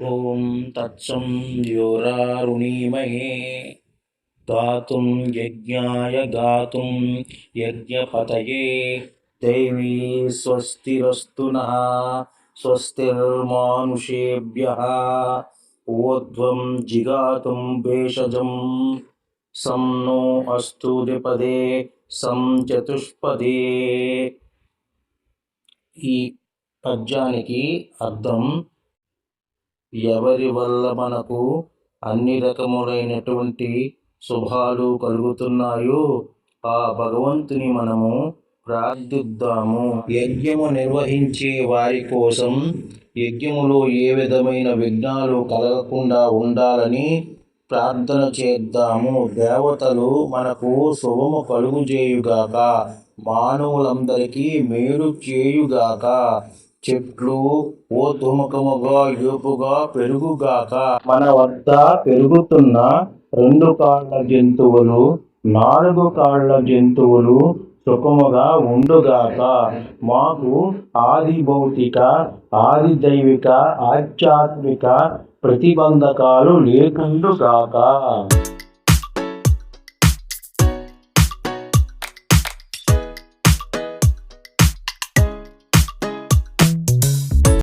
ॐ तत्सं योरारुणीमहे गातुं यज्ञाय गातुं यज्ञपतये दैवी स्वस्तिरस्तु नः स्वस्तिर्मानुषेभ्यः ऊर्ध्वं जिगातुं भेषजं सं नो अस्तु द्विपदे సం చతుష్పదే ఈ పద్యానికి అర్థం ఎవరి వల్ల మనకు అన్ని రకములైనటువంటి శుభాలు కలుగుతున్నాయో ఆ భగవంతుని మనము ప్రార్థిద్దాము. యజ్ఞము నిర్వహించే వారి కోసం యజ్ఞములో ఏ విధమైన విఘ్నాలు కలగకుండా ఉండాలని ప్రార్థన చేద్దాము. దేవతలు మనకు శుభము కలుగు చేయుగాక మానవులందరికీ మేలు చేయుగాక చెట్లు ఓధుముఖముగా ఏపుగా పెరుగుగాక. మన వద్ద పెరుగుతున్న రెండు కాళ్ళ జంతువులు నాలుగు కాళ్ళ జంతువులు సుఖముగా ఉండుగాక. మాకు ఆది భౌతిక ఆది దైవిక ఆధ్యాత్మిక ప్రతిబంధకాలు లేకుండుగాక.